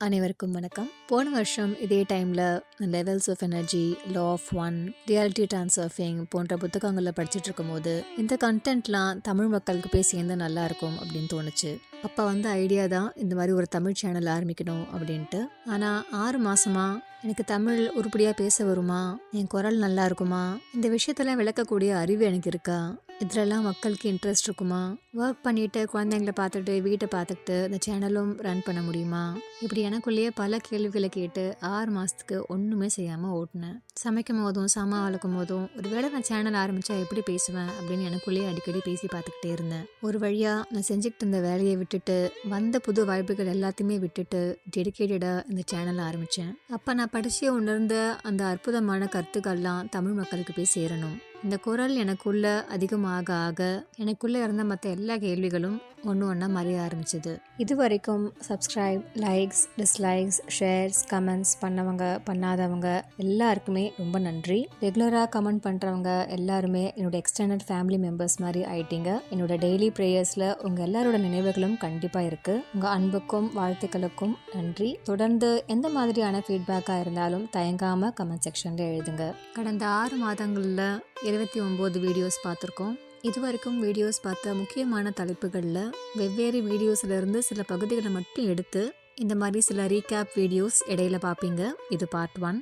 அனைவருக்கும் வணக்கம். போன வருஷம் இதே டைமில் levels of energy law of one reality transurfing போன்ற புத்தகங்களில் படிச்சுட்டு இருக்கும்போது இந்த கண்டென்ட்லாம் தமிழ் மக்களுக்கு போய் சேர்ந்து நல்லாயிருக்கும் அப்படின்னு தோணுச்சு. அப்போ வந்த ஐடியா தான் இந்த மாதிரி ஒரு தமிழ் சேனல் ஆரம்பிக்கணும் அப்படின்ட்டு. ஆனால் ஆறு மாதமாக எனக்கு தமிழ் உருப்படியாக பேச வருமா? என் குரல் நல்லா இருக்குமா? இந்த விஷயத்தெல்லாம் விளக்கக்கூடிய அறிவு எனக்கு இருக்கா? இதுலலாம் மக்களுக்கு இன்ட்ரெஸ்ட் இருக்குமா? ஒர்க் பண்ணிட்டு குழந்தைங்கள பார்த்துட்டு வீட்டை பார்த்துக்கிட்டு இந்த சேனலும் ரன் பண்ண முடியுமா? இப்படி எனக்குள்ளேயே பல கேள்விகளை கேட்டு ஆறு மாதத்துக்கு ஒன்றுமே செய்யாமல் ஓட்டினேன். சமைக்கும் போதும் சாமான் வளர்க்கும் போதும் ஒரு வேளை நான் சேனல் ஆரம்பித்தா எப்படி பேசுவேன்? அப்படின்னு எனக்குள்ளேயே அடிக்கடி பேசி பார்த்துக்கிட்டே இருந்தேன். ஒரு வழியாக நான் செஞ்சுக்கிட்டு இருந்த வேலையை விட்டுட்டு வந்த புது வாய்ப்புகள் எல்லாத்தையுமே விட்டுட்டு டெடிக்கேட்டடாக இந்த சேனல் ஆரம்பித்தேன் அப்போ நான் படித்து உணர்ந்த அந்த அற்புதமான கருத்துக்கள்லாம் தமிழ் மக்களுக்கு போய் சேரணும். இந்த குரல் எனக்குள்ள அதிகமாக ஆக எனக்குள்ளே இருந்த மற்ற எல்லா கேள்விகளும் ஒன்று ஒன்றா மறைய ஆரம்பிச்சது. இது வரைக்கும் subscribe likes dislikes shares comments பண்ணவங்க பண்ணாதவங்க எல்லாருக்குமே ரொம்ப நன்றி. ரெகுலராக கமெண்ட் பண்ணுறவங்க எல்லாருமே என்னோடய எக்ஸ்டெண்டட் ஃபேமிலி மெம்பர்ஸ் மாதிரி ஆயிட்டீங்க. என்னோட டெய்லி ப்ரேயர்ஸில் உங்கள் எல்லாரோட நினைவுகளும் கண்டிப்பாக இருக்குது உங்கள் அன்புக்கும் வாழ்த்துக்களுக்கும் நன்றி. தொடர்ந்து எந்த மாதிரியான ஃபீட்பேக்காக இருந்தாலும் தயங்காமல் கமெண்ட் செக்ஷனில் எழுதுங்க. கடந்த ஆறு மாதங்களில் இருபத்தி ஒம்பது வீடியோஸ் பார்த்துருக்கோம். இதுவரைக்கும் வீடியோஸ் பார்த்த முக்கியமான தலைப்புகளில் வெவ்வேறு வீடியோஸ்லேருந்து சில பகுதிகளை மட்டும் எடுத்து இந்த மாதிரி சில ரீகேப் வீடியோஸ் இடையில பார்ப்பீங்க. இது பார்ட் ஒன்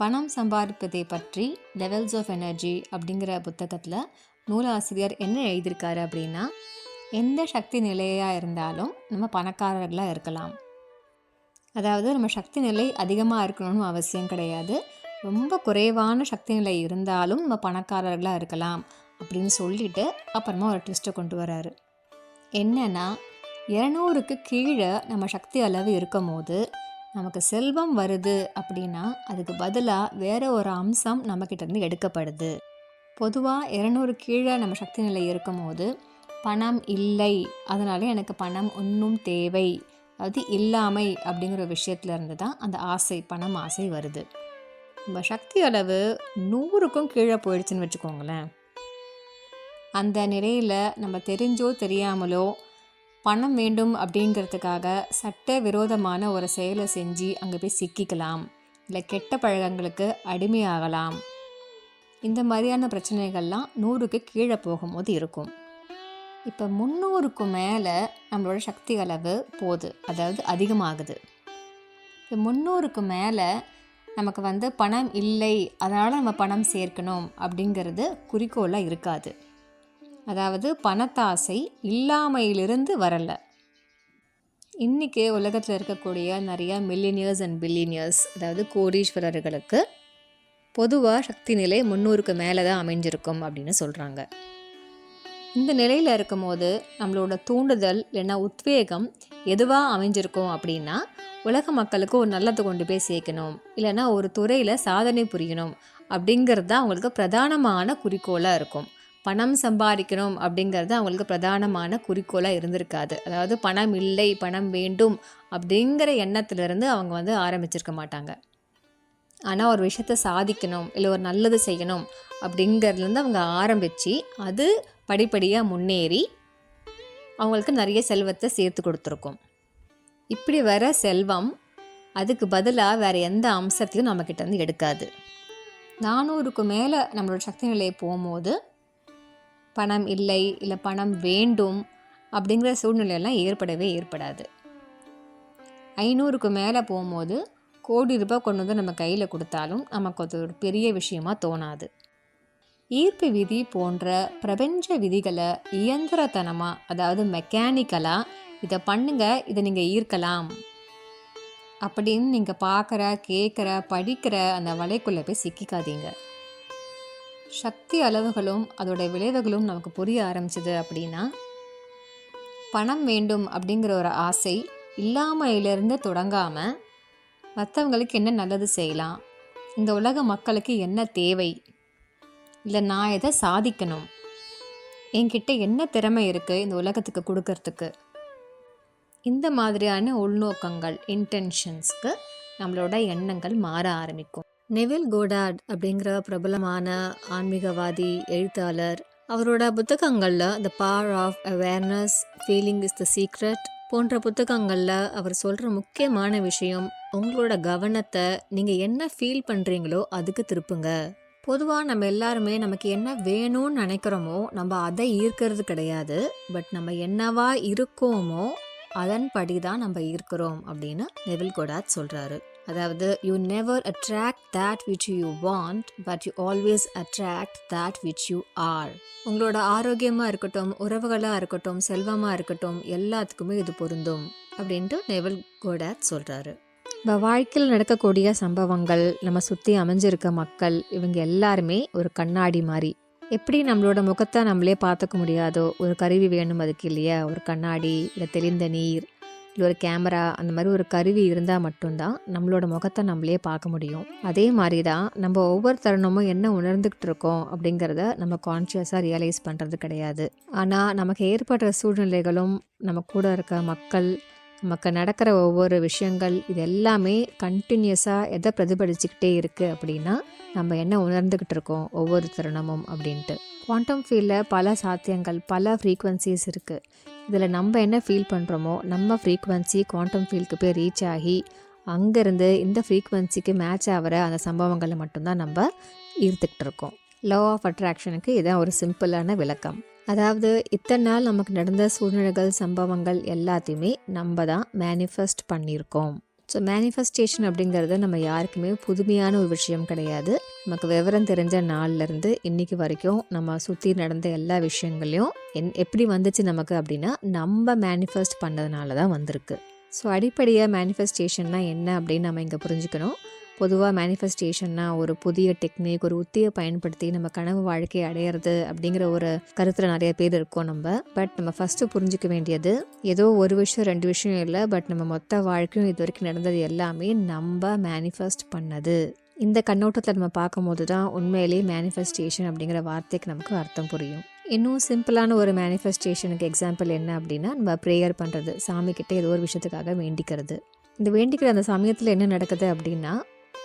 பணம் சம்பாதிப்பதை பற்றி லெவல்ஸ் ஆஃப் எனர்ஜி அப்படிங்கிற புத்தகத்தில் நூலாசிரியர் என்ன எழுதியிருக்காரு அப்படின்னா எந்த சக்தி நிலையாக இருந்தாலும் நம்ம பணக்காரர்களாக இருக்கலாம். அதாவது நம்ம சக்தி நிலை அதிகமாக இருக்கணும்னு அவசியம் கிடையாது. ரொம்ப குறைவான சக்தி நிலை இருந்தாலும் நம்ம பணக்காரர்களாக இருக்கலாம். அப்படின்னு சொல்லிட்டு அப்புறமா ஒரு ட்விஸ்ட்டை கொண்டு வராரு. என்னன்னா இரநூறுக்கு கீழே நம்ம சக்தி அளவு இருக்கும் போது நமக்கு செல்வம் வருது அப்படின்னா அதுக்கு பதிலாக வேற ஒரு அம்சம் நம்மக்கிட்டேருந்து எடுக்கப்படுது. பொதுவாக இரநூறு கீழே நம்ம சக்தி நிலை இருக்கும் போது பணம் இல்லை அதனால எனக்கு பணம் ஒன்றும் தேவை அது இல்லாமை அப்படிங்கிற விஷயத்துல இருந்து தான் அந்த ஆசை பணம் ஆசை வருது. நம்ம சக்தி அளவு நூறுக்கும் கீழே போயிடுச்சுன்னு வச்சுக்கோங்களேன். அந்த நிலையில் நம்ம தெரிஞ்சோ தெரியாமலோ பணம் வேண்டும் அப்படிங்கிறதுக்காக சட்ட விரோதமான ஒரு செயலை செஞ்சு அங்கே போய் சிக்கிக்கலாம். இல்லை கெட்ட பழக்கங்களுக்கு அடிமையாகலாம். இந்த மாதிரியான பிரச்சனைகள்லாம் நூறுக்கு கீழே போகும்போது இருக்கும். இப்போ முந்நூறுக்கு மேலே நம்மளோட சக்தி அளவு போகுது அதாவது அதிகமாகுது. இப்போ முந்நூறுக்கு மேலே நமக்கு வந்து பணம் இல்லை அதனால் நம்ம பணம் சேர்க்கணும் அப்படிங்கிறது குறிக்கோளாக இருக்காது. அதாவது பணத்தாசை இல்லாமையிலிருந்து வரல. இன்றைக்கி உலகத்தில் இருக்கக்கூடிய நிறைய மில்லினியர்ஸ் அண்ட் பில்லினியர்ஸ் அதாவது கோடீஸ்வரர்களுக்கு பொதுவாக சக்தி நிலை முந்நூறுக்கு மேலே தான் அமைஞ்சிருக்கும் அப்படின்னு சொல்கிறாங்க இந்த நிலையில் இருக்கும்போது நம்மளோட தூண்டுதல் இல்லைன்னா உத்வேகம் எதுவாக அமைஞ்சிருக்கும் அப்படின்னா உலக மக்களுக்கு ஒரு நல்லதை கொண்டு போய் சேர்க்கணும். இல்லைன்னா ஒரு துறையில் சாதனை புரியணும் அப்படிங்கிறது தான் அவங்களுக்கு பிரதானமான குறிக்கோளாக இருக்கும். பணம் சம்பாதிக்கணும் அப்படிங்கிறது அவங்களுக்கு பிரதானமான குறிக்கோளாக இருந்திருக்காது. அதாவது பணம் இல்லை பணம் வேண்டும் அப்படிங்கிற எண்ணத்திலிருந்து அவங்க வந்து ஆரம்பிச்சிருக்க மாட்டாங்க. ஆனால் ஒரு விஷயத்த சாதிக்கணும் இல்லை ஒரு நல்லது செய்யணும் அப்படிங்கிறதுலேருந்து அவங்க ஆரம்பித்து அது படிப்படியாக முன்னேறி அவங்களுக்கு நிறைய செல்வத்தை சேர்த்து கொடுத்துருக்கோம். இப்படி வர செல்வம் அதுக்கு பதிலாக வேறு எந்த அம்சத்தையும் நம்மக்கிட்ட வந்து எடுக்காது. நானூறுக்கு மேலே நம்மளோட சக்தி நிலையை போகும்போது பணம் இல்லை இல்லை பணம் வேண்டும் அப்படிங்கிற சூழ்நிலையெல்லாம் ஏற்படவே ஏற்படாது. ஐநூறுக்கு மேலே போகும்போது கோடி ரூபாய் கொண்டு வந்து நம்ம கையில் கொடுத்தாலும் நமக்கு அது ஒரு பெரிய விஷயமா தோணாது. ஈர்ப்பு விதி போன்ற பிரபஞ்ச விதிகளை இயந்திரத்தனமாக அதாவது மெக்கானிக்கலாக இதை பண்ணுங்க இதை நீங்கள் ஈர்க்கலாம் அப்படின்னு நீங்கள் பார்க்குற கேட்குற படிக்கிற அந்த வலைக்குள்ளே போய் சிக்கிக்காதீங்க. சக்தி அளவுகளும் அதோட விளைவுகளும் நமக்கு புரிய ஆரம்பிச்சது அப்படின்னா பணம் வேண்டும் அப்படிங்கிற ஒரு ஆசை இல்லாமையிலிருந்து தொடங்காமல் மற்றவங்களுக்கு என்ன நல்லது செய்யலாம்? இந்த உலக மக்களுக்கு என்ன தேவை? இல்லை நான் எதை சாதிக்கணும்? என்கிட்ட என்ன திறமை இருக்குது இந்த உலகத்துக்கு கொடுக்கறதுக்கு? இந்த மாதிரியான உள்நோக்கங்கள் இன்டென்ஷன்ஸ்க்கு நம்மளோட எண்ணங்கள் மாற ஆரம்பிக்கும். நெவில் கோடாட் அப்படிங்கிற பிரபலமான ஆன்மீகவாதி எழுத்தாளர் அவரோட புத்தகங்களில் the power of awareness feeling is the secret போன்ற புத்தகங்களில் அவர் சொல்கிற முக்கியமான விஷயம் உங்களோட கவனத்தை நீங்கள் என்ன ஃபீல் பண்ணுறீங்களோ அதுக்கு திருப்புங்க. பொதுவாக நம்ம எல்லாருமே நமக்கு என்ன வேணும்னு நினைக்கிறோமோ நம்ம அதை ஈர்க்கிறது கிடையாது. பட் நம்ம என்னவா இருக்கோமோ அதன்படி தான் நம்ம ஈர்க்கிறோம் அப்படின்னு நெவில் கோடாத் சொல்கிறாரு அதாவது you never attract that which you want but you always attract that which you are உங்களோட ஆரோக்கியமாக இருக்கட்டும் உறவுகளாக இருக்கட்டும் செல்வமாக இருக்கட்டும் எல்லாத்துக்குமே இது பொருந்தும் அப்படின்ட்டு நெவல் கோடாத் சொல்கிறாரு இப்போ வாழ்க்கையில் நடக்கக்கூடிய சம்பவங்கள் நம்ம சுற்றி அமைஞ்சிருக்க மக்கள் இவங்க எல்லாருமே ஒரு கண்ணாடி மாதிரி எப்படி நம்மளோட முகத்தை நம்மளே பார்த்துக்க முடியாதோ ஒரு கருவி வேணும் அதுக்கு இல்லையா? ஒரு கண்ணாடி இல்லை தெளிந்த நீர் இல்லை ஒரு கேமரா அந்த மாதிரி ஒரு கருவி இருந்தால் மட்டும்தான் நம்மளோட முகத்தை நம்மளே பார்க்க முடியும். அதே மாதிரி தான் நம்ம ஒவ்வொரு தருணமும் என்ன உணர்ந்துக்கிட்டு இருக்கோம் அப்படிங்கிறத நம்ம கான்ஷியஸாக ரியலைஸ் பண்ணுறது கிடையாது. ஆனால் நமக்கு ஏற்படுற சூழ்நிலைகளும் நம்ம கூட இருக்க மக்கள் நமக்கு நடக்கிற ஒவ்வொரு விஷயங்கள் இது எல்லாமே கண்டினியூஸாக எதை பிரதிபலிச்சுக்கிட்டே இருக்குது அப்படின்னா நம்ம என்ன உணர்ந்துக்கிட்டு இருக்கோம் ஒவ்வொரு தருணமும் அப்படின்ட்டு. குவாண்டம் ஃபீல்டில் பல சாத்தியங்கள் பல ஃப்ரீக்வன்சிஸ் இருக்குது இதில் நம்ம என்ன ஃபீல் பண்ணுறோமோ நம்ம ஃப்ரீக்வன்சி குவாண்டம் ஃபீல்டுக்கு போய் ரீச் ஆகி அங்கேருந்து இந்த ஃப்ரீக்வன்சிக்கு மேட்ச் ஆகிற அந்த சம்பவங்களை மட்டும்தான் நம்ம ஈர்த்துக்கிட்டு இருக்கோம். லா ஆஃப் அட்ராக்ஷனுக்கு இதான் ஒரு சிம்பிளான விளக்கம். அதாவது இத்தனை நாள் நமக்கு நடந்த சூழ்நிலைகள் சம்பவங்கள் எல்லாத்தையுமே நம்ம தான் மேனிஃபெஸ்ட் பண்ணியிருக்கோம். ஸோ மேனிஃபெஸ்டேஷன் அப்படிங்கிறது நம்ம யாருக்குமே புதுமையான ஒரு விஷயம் கிடையாது. நமக்கு விவரம் தெரிஞ்ச நாள்லேருந்து இன்றைக்கி வரைக்கும் நம்ம சுற்றி நடந்த எல்லா விஷயங்களையும் என் எப்படி வந்துச்சு நமக்கு அப்படின்னா நம்ம மேனிஃபெஸ்ட் பண்ணதுனால தான் வந்திருக்கு ஸோ அடிப்படையாக மேனிஃபெஸ்டேஷன்னா என்ன அப்படின்னு நம்ம இங்கே புரிஞ்சுக்கணும். பொதுவாக மேனிஃபெஸ்டேஷன்னா ஒரு புதிய டெக்னிக் ஒரு உத்தியை பயன்படுத்தி நம்ம கனவு வாழ்க்கையை அடையிறது அப்படிங்கிற ஒரு கருத்தில் நிறைய பேர் இருக்கோம் நம்ம. பட் நம்ம ஃபஸ்ட்டு புரிஞ்சிக்க வேண்டியது ஏதோ ஒரு விஷயம் ரெண்டு விஷயம் இல்லை பட் நம்ம மொத்த வாழ்க்கையும் இது வரைக்கும் நடந்தது எல்லாமே நம்ம மேனிஃபெஸ்ட் பண்ணது. இந்த கண்ணோட்டத்தில் நம்ம பார்க்கும்போது தான் உண்மையிலேயே மேனிஃபெஸ்டேஷன் அப்படிங்கிற வார்த்தைக்கு நமக்கு அர்த்தம் புரியும். இன்னும் சிம்பிளான ஒரு மேனிஃபெஸ்டேஷனுக்கு எக்ஸாம்பிள் என்ன அப்படின்னா நம்ம ப்ரேயர் பண்ணுறது சாமிக்கிட்ட ஏதோ ஒரு விஷயத்துக்காக வேண்டிக்கிறது. இந்த வேண்டிக்கிற அந்த சமயத்தில் என்ன நடக்குது அப்படின்னா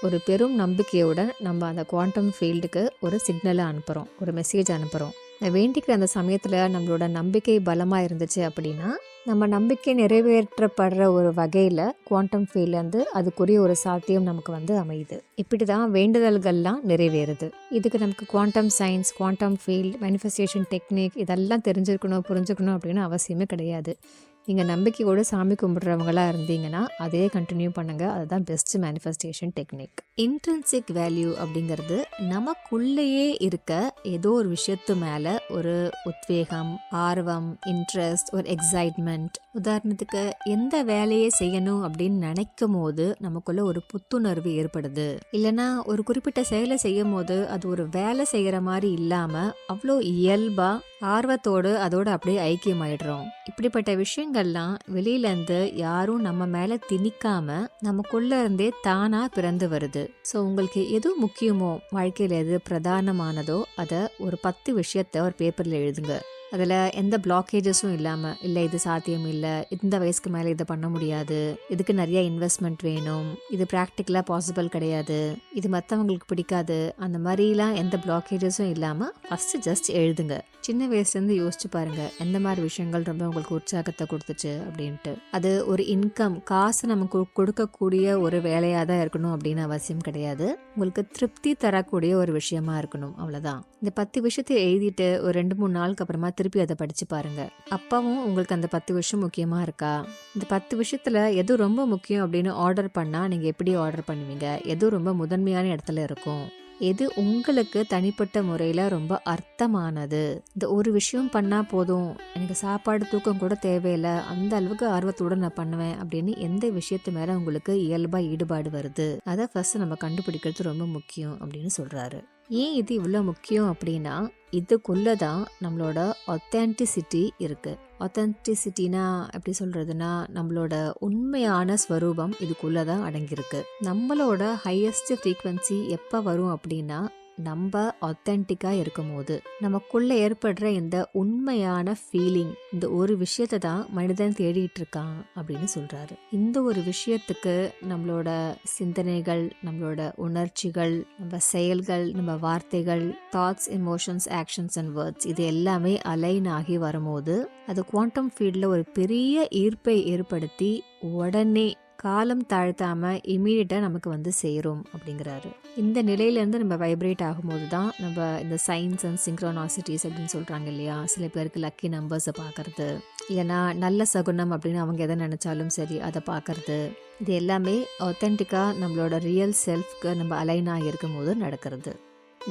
ஒரு பெரும் நம்பிக்கையுடன் நம்ம அந்த குவாண்டம் ஃபீல்டுக்கு ஒரு சிக்னலை அனுப்புகிறோம் ஒரு மெசேஜ் அனுப்புகிறோம் வேண்டிக்கிற அந்த சமயத்தில் நம்மளோட நம்பிக்கை பலமாக இருந்துச்சு அப்படின்னா நம்ம நம்பிக்கை நிறைவேற்றப்படுற ஒரு வகையில் குவாண்டம் ஃபீல்டு அதுக்குரிய ஒரு சாத்தியம் நமக்கு வந்து அமையுது. இப்படி தான் வேண்டுதல்கள்லாம் நிறைவேறுது. இதுக்கு நமக்கு quantum science quantum field manifestation technique இதெல்லாம் தெரிஞ்சிருக்கணும் புரிஞ்சுக்கணும் அப்படின்னு அவசியமே கிடையாது. நீங்கள் நம்பிக்கையோடு சாமி கும்பிட்றவங்களா இருந்தீங்கன்னா அதே கண்டினியூ பண்ணுங்கள் அதுதான் best manifestation technique intrinsic value அப்படிங்கிறது நமக்குள்ளேயே இருக்க ஏதோ ஒரு விஷயத்து மேலே ஒரு உத்வேகம் ஆர்வம் இன்ட்ரெஸ்ட் ஒரு எக்ஸைட்மெண்ட் உதாரணத்துக்கு எந்த வேலையை செய்யணும் அப்படின்னு நினைக்கும் போது நமக்குள்ள ஒரு புத்துணர்வு ஏற்படுது. இல்லைன்னா ஒரு குறிப்பிட்ட செயலை செய்யும் போது அது ஒரு வேலை செய்கிற மாதிரி இல்லாமல் அவ்வளோ இயல்பாக ஆர்வத்தோடு அதோடு அப்படியே ஐக்கியமாயிடுறோம். இப்படிப்பட்ட விஷயம் விஷயங்கள்லாம் வெளியிலேருந்து யாரும் நம்ம மேலே திணிக்காம நமக்குள்ள இருந்தே தானாக பிறந்து வருது. ஸோ உங்களுக்கு எது முக்கியமோ வாழ்க்கையில் எது பிரதானமானதோ அதை ஒரு பத்து விஷயத்த ஒரு பேப்பரில் எழுதுங்க. அதில் எந்த பிளாக்கேஜஸும் இல்லாமல் இல்லை இது சாத்தியம் இல்லை இந்த வயசுக்கு மேலே இதை பண்ண முடியாது இதுக்கு நிறைய இன்வெஸ்ட்மெண்ட் வேணும் இது ப்ராக்டிக்கலாக பாசிபிள் கிடையாது இது மற்றவங்களுக்கு பிடிக்காது அந்த மாதிரிலாம் எந்த பிளாக்கேஜஸும் இல்லாமல் ஃபஸ்ட்டு ஜஸ்ட் எழுதுங்க. சின்ன வயசுலேருந்து யோசிச்சு பாருங்கள் எந்த மாதிரி விஷயங்கள் ரொம்ப உங்களுக்கு உற்சாகத்தை கொடுத்துச்சு அப்படின்ட்டு. அது ஒரு இன்கம் காசு நமக்கு கொடுக்கக்கூடிய ஒரு வேலையாக தான் இருக்கணும் அப்படின்னு அவசியம் கிடையாது. உங்களுக்கு திருப்தி தரக்கூடிய ஒரு விஷயமா இருக்கணும் அவ்வளோதான் இந்த பத்து விஷயத்தை எழுதிட்டு ஒரு ரெண்டு மூணு நாளுக்கு அப்புறமா திருப்பி அதை படித்து பாருங்கள் அப்பாவும் உங்களுக்கு அந்த பத்து விஷயம் முக்கியமாக இருக்கா? இந்த பத்து விஷயத்தில் எது ரொம்ப முக்கியம் அப்படின்னு ஆர்டர் பண்ணால் நீங்கள் எப்படி ஆர்டர் பண்ணுவீங்க? எது ரொம்ப முதன்மையான இடத்துல இருக்கும்? எது உங்களுக்கு தனிப்பட்ட முறையில் ரொம்ப அர்த்தமானது? இந்த ஒரு விஷயம் பண்ணால் போதும். எனக்கு சாப்பாடு தூக்கம் கூட தேவையில்லை. அந்த அளவுக்கு ஆர்வத்தோடு நான் பண்ணுவேன் அப்படின்னு எந்த விஷயத்து மேலே உங்களுக்கு இயல்பாக ஈடுபாடு வருது? அதை ஃபஸ்ட்டு நம்ம கண்டுபிடிக்கிறது ரொம்ப முக்கியம் அப்படின்னு சொல்கிறாரு ஏன் இது இவ்வளோ முக்கியம் அப்படின்னா இதுக்குள்ளே தான் நம்மளோட ஒத்தென்டிசிட்டி இருக்குது ஒத்தென்டிசிட்டினா எப்படி சொல்கிறதுனா நம்மளோட உண்மையான ஸ்வரூபம் இதுக்குள்ளே தான் அடங்கியிருக்கு. நம்மளோட ஹையஸ்ட் ஃப்ரீக்வன்சி எப்போ வரும் அப்படின்னா நம்ம ஆத்தென்டிக்காக இருக்கும்போது நமக்குள்ளே ஏற்படுற இந்த உண்மையான ஃபீலிங் இந்த ஒரு விஷயத்தை தான் மனிதன் தேடிட்டு இருக்கான் அப்படின்னு சொல்கிறாரு இந்த ஒரு விஷயத்துக்கு நம்மளோட சிந்தனைகள் நம்மளோட உணர்ச்சிகள் நம்ம செயல்கள் நம்ம வார்த்தைகள் thoughts emotions actions and words இது எல்லாமே அலைன் ஆகி வரும்போது அது குவாண்டம் ஃபீல்டில் ஒரு பெரிய ஈர்ப்பை ஏற்படுத்தி உடனே காலம் தாழ்த்தாமல் இமீடியட்டாக நமக்கு வந்து சேரும் அப்படிங்கிறாரு. இந்த நிலையிலேருந்து நம்ம வைப்ரேட் ஆகும்போது தான் நம்ம இந்த சயின்ஸ் அண்ட் சிங்க்ரோனாசிட்டிஸ் அப்படின்னு சொல்கிறாங்க இல்லையா? சில பேருக்கு லக்கி நம்பர்ஸை பார்க்கறது. இல்லைனா நல்ல சகுனம் அப்படின்னு அவங்க எதை நினச்சாலும் சரி அதை பார்க்குறது. இது எல்லாமே ஒத்தென்டிக்காக நம்மளோட ரியல் செல்ஃப்க்கு நம்ம அலைனாக இருக்கும் போது நடக்கிறது.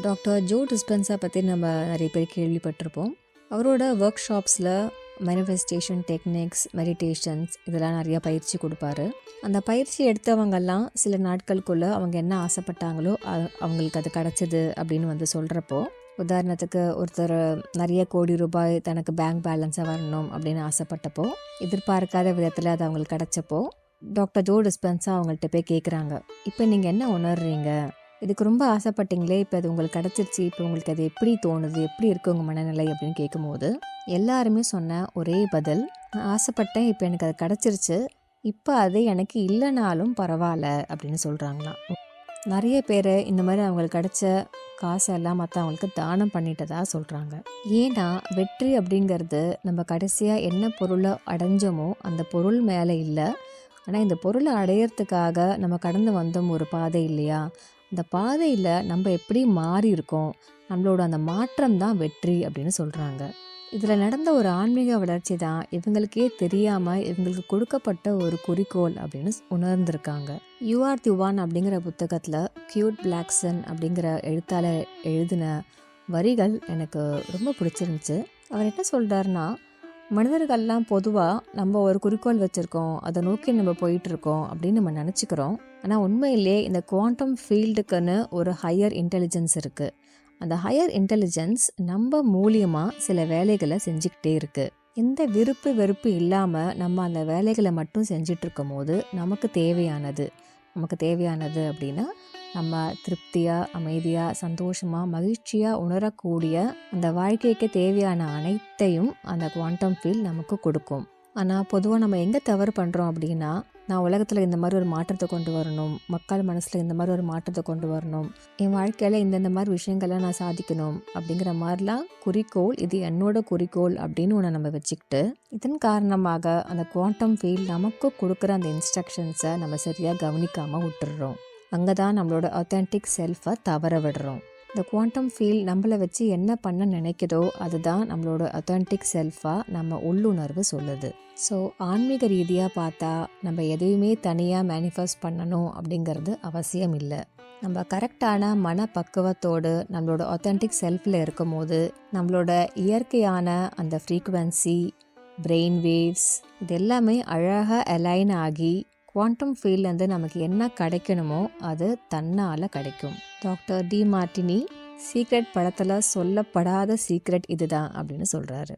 டாக்டர் ஜோ டிஸ்பென்ஸா பற்றி நம்ம நிறைய பேர் கேள்விப்பட்டிருப்போம். அவரோட ஒர்க் ஷாப்ஸில் மேனிஃபெஸ்டேஷன் டெக்னிக்ஸ் மெடிடேஷன்ஸ் இதெல்லாம் நிறைய பயிற்சி கொடுப்பாரு. அந்த பயிற்சி எடுத்தவங்கெல்லாம் சில நாட்களுக்குள்ளே அவங்க என்ன ஆசைப்பட்டாங்களோ அவங்களுக்கு அது கிடச்சிது அப்படின்னு வந்து சொல்கிறப்போ உதாரணத்துக்கு ஒருத்தர் நிறைய கோடி ரூபாய் தனக்கு பேங்க் பேலன்ஸாக வரணும் அப்படின்னு ஆசைப்பட்டப்போ எதிர்பார்க்காத விதத்தில் அது அவங்களுக்கு கிடச்சப்போ டாக்டர் ஜோ டிஸ்பென்ஸாக அவங்கள்ட்ட போய் கேட்குறாங்க இப்போ நீங்கள் என்ன உணர்றீங்க? இதுக்கு ரொம்ப ஆசைப்பட்டீங்களே? இப்போ அது உங்களுக்கு கிடச்சிருச்சு. இப்போ உங்களுக்கு அது எப்படி தோணுது? எப்படி இருக்குது உங்கள் மனநிலை அப்படின்னு கேட்கும்போது எல்லாருமே சொன்ன ஒரே பதில் "நான் ஆசைப்பட்டேன். இப்போ எனக்கு அது கிடச்சிருச்சு. இப்போ அது எனக்கு இல்லைனாலும் பரவாயில்ல அப்படின்னு சொல்கிறாங்களாம் நிறைய பேர் இந்த மாதிரி அவங்களுக்கு கிடைச்ச காசெல்லாம் மற்றவங்களுக்கு தானம் பண்ணிட்டதா சொல்கிறாங்க ஏன்னா வெற்றி அப்படிங்கிறது நம்ம கடைசியாக என்ன பொருளை அடைஞ்சோமோ அந்த பொருள் மேலே இல்லை. ஆனால் இந்த பொருளை அடையிறதுக்காக நம்ம கடந்து வந்தோம் ஒரு பாதை இல்லையா? இந்த பாதையில் நம்ம எப்படி மாறி இருக்கோம்? நம்மளோட அந்த மாற்றம் தான் வெற்றி அப்படின்னு சொல்கிறாங்க இதில் நடந்த ஒரு ஆன்மீக வளர்ச்சி தான் இவங்களுக்கே தெரியாமல் இவங்களுக்கு கொடுக்கப்பட்ட ஒரு குறிக்கோள் அப்படின்னு உணர்ந்திருக்காங்க. யூஆர் திவான் அப்படிங்கிற புத்தகத்தில் கியூட் பிளாக்சன் அப்படிங்கிற எழுத்தாளர் எழுதின வரிகள் எனக்கு ரொம்ப பிடிச்சிருந்துச்சு. அவர் என்ன சொல்கிறாருன்னா மனிதர்கள்லாம் பொதுவாக நம்ம ஒரு குறிக்கோள் வச்சுருக்கோம். அதை நோக்கி நம்ம போயிட்டுருக்கோம் அப்படின்னு நம்ம நினச்சிக்கிறோம். ஆனால் உண்மையிலே இந்த குவாண்டம் ஃபீல்டுக்குன்னு ஒரு ஹையர் இன்டெலிஜென்ஸ் இருக்குது அந்த ஹையர் இன்டெலிஜென்ஸ் நம்ம மூலியமாக சில வேலைகளை செஞ்சுக்கிட்டே இருக்குது எந்த விருப்பு வெறுப்பு இல்லாமல் நம்ம அந்த வேலைகளை மட்டும் செஞ்சிட்ருக்கும் போது நமக்கு தேவையானது. நமக்கு தேவையானது அப்படின்னா நம்ம திருப்தியாக அமைதியாக சந்தோஷமாக மகிழ்ச்சியாக உணரக்கூடிய அந்த வாழ்க்கைக்கு தேவையான அனைத்தையும் அந்த குவாண்டம் ஃபீல் நமக்கு கொடுக்கும். ஆனால் பொதுவாக நம்ம எங்கே தவறு பண்ணுறோம் அப்படின்னா நான் உலகத்தில் இந்த மாதிரி ஒரு மாற்றத்தை கொண்டு வரணும். மக்கள் மனசில் இந்த மாதிரி ஒரு மாற்றத்தை கொண்டு வரணும். என் வாழ்க்கையில் இந்தந்த மாதிரி விஷயங்கள்லாம் நான் சாதிக்கணும் அப்படிங்கிற மாதிரிலாம் குறிக்கோள் இது என்னோட குறிக்கோள் அப்படின்னு ஒன்று நம்ம வச்சுக்கிட்டு இதன் காரணமாக அந்த குவாண்டம் ஃபீல் நமக்கு கொடுக்குற அந்த இன்ஸ்ட்ரக்ஷன்ஸை நம்ம சரியாக கவனிக்காமல் விட்டுடுறோம் அங்கே தான் நம்மளோட அத்தென்டிக் செல்ஃபை தவற விடுறோம். இந்த குவாண்டம் ஃபீல் நம்மளை வச்சு என்ன பண்ண நினைக்குதோ அதுதான் நம்மளோட அத்தன்டிக் செல்ஃபாக நம்ம உள்ளுணர்வு சொல்லுது. ஸோ ஆன்மீக ரீதியாக பார்த்தா நம்ம எதையுமே தனியாக மேனிஃபெஸ்ட் பண்ணணும் அப்படிங்கிறது அவசியம் இல்லை. நம்ம கரெக்டான மனப்பக்குவத்தோடு நம்மளோட ஒத்தன்டிக் செல்ஃபில் இருக்கும் போது நம்மளோட இயற்கையான அந்த ஃப்ரீக்குவென்சி பிரெயின் வேவ்ஸ் இது எல்லாமே அழகாக அலைன் ஆகி குவாண்டம் ஃபீல்ட்லேருந்து நமக்கு என்ன கிடைக்கணுமோ அது தன்னால் கிடைக்கும். டாக்டர் டி மார்டினி சீக்ரெட் படத்தில் சொல்லப்படாத சீக்ரெட் இதுதான் அப்படின்னு சொல்கிறாரு